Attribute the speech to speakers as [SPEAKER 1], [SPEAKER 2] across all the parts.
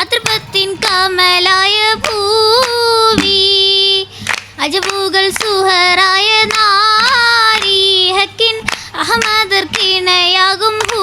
[SPEAKER 1] അതൃപത്തിൻ കമലായ
[SPEAKER 2] പൂവി അജബൂകൾ സുഹറായ നാരി
[SPEAKER 1] ഹക്കിൻ അഹമ്മദർ കിണയാകും പൂ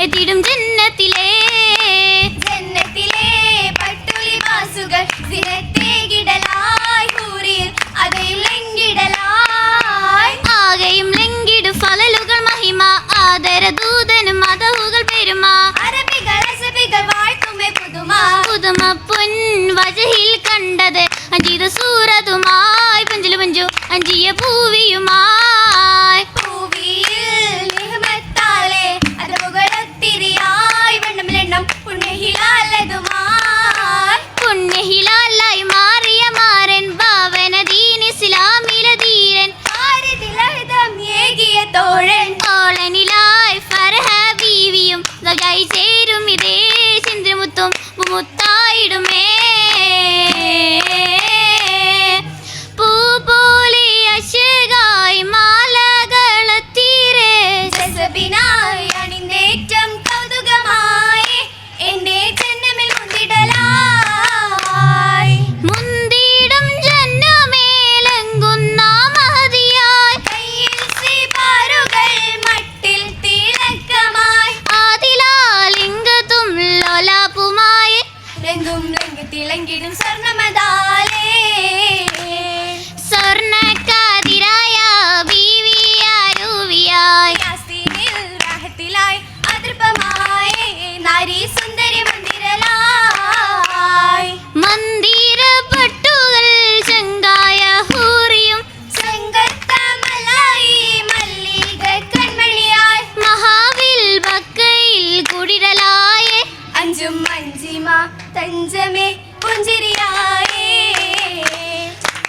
[SPEAKER 1] എത്തിയിടും ജന്നത്തിലേ.
[SPEAKER 2] ജന്നത്തിലേ
[SPEAKER 1] മാസുകൾ ഫലലുകൾ മതവുകൾ പെരുമ.
[SPEAKER 2] അറബികൾ പുതുമ.
[SPEAKER 1] പുതുമ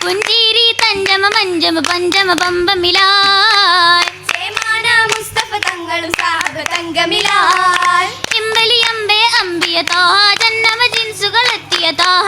[SPEAKER 1] പുഞ്ചിരി തഞ്ചമ മഞ്ചമ പഞ്ചമ പമ്പമിലായ്
[SPEAKER 2] ചേമാന മുസ്തഫ തങ്ങളും സാബ് തങ്കമിലാൽ.
[SPEAKER 1] കിമ്പലി അമ്പേ അമ്പിയ താഹ ജന്നമ ജിൻസുകൾ എത്തിയ താഹ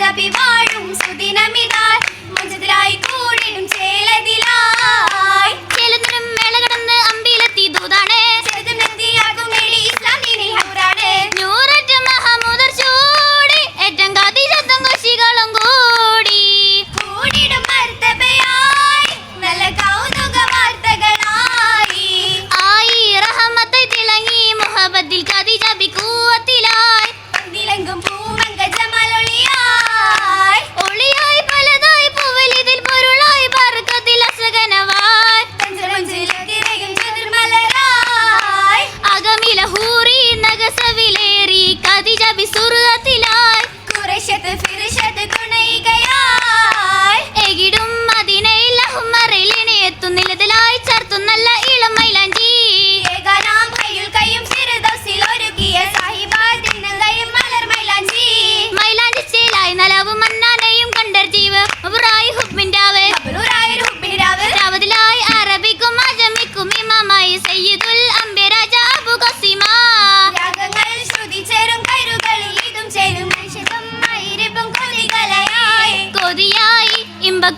[SPEAKER 1] ஜபி வாழும் சுதி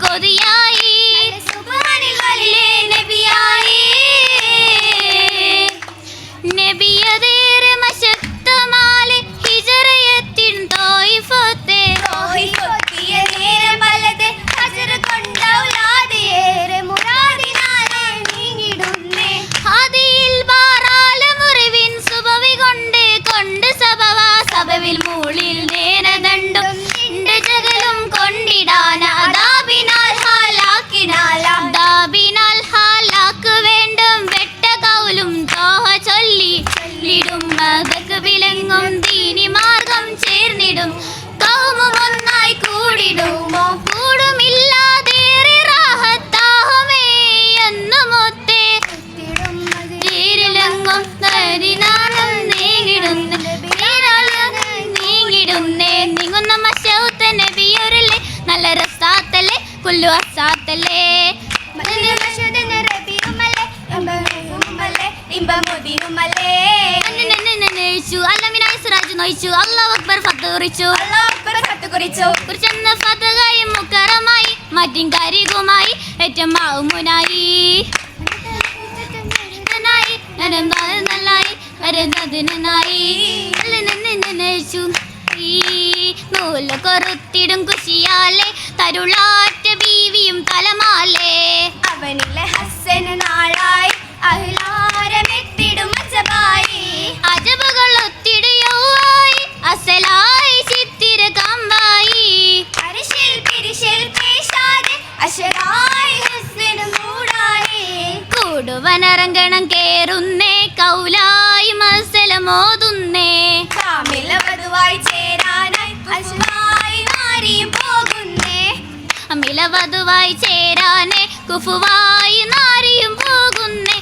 [SPEAKER 1] கொதியாய் നൊയിച്ചു അള്ളാഹ് അക്ബർ ഫത്ത് കുറിച്ചു. കുറിച്ചെന്ന ഫതകായും മുക്കറമായി മറ്റും കരികുമായി ഏറ്റവും മാവുമുനായി നന്നായി വരുന്നതിനായി നൂൽ കൊറുത്തിടും കുശിയാലേ
[SPEAKER 2] തരുളാ.
[SPEAKER 1] അരങ്കണം കേറുന്നേ കൗലായി മത്സലമോതുന്നേ
[SPEAKER 2] അമിലവധുവായി ചേരാനേ കുഫുവായി നാരിയും പോകുന്നേ.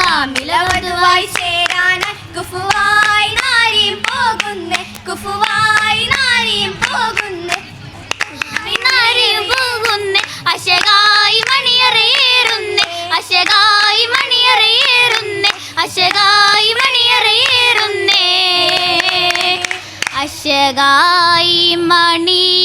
[SPEAKER 1] കാമിലവധുവായി ചേരാന കുഫുവായി നാരിയും പോകുന്നേ.
[SPEAKER 2] കുഫുവായി നാരിയും പോകുന്നേ. അശകായി മണിയറിയേറുന്നേ അശകായി മണി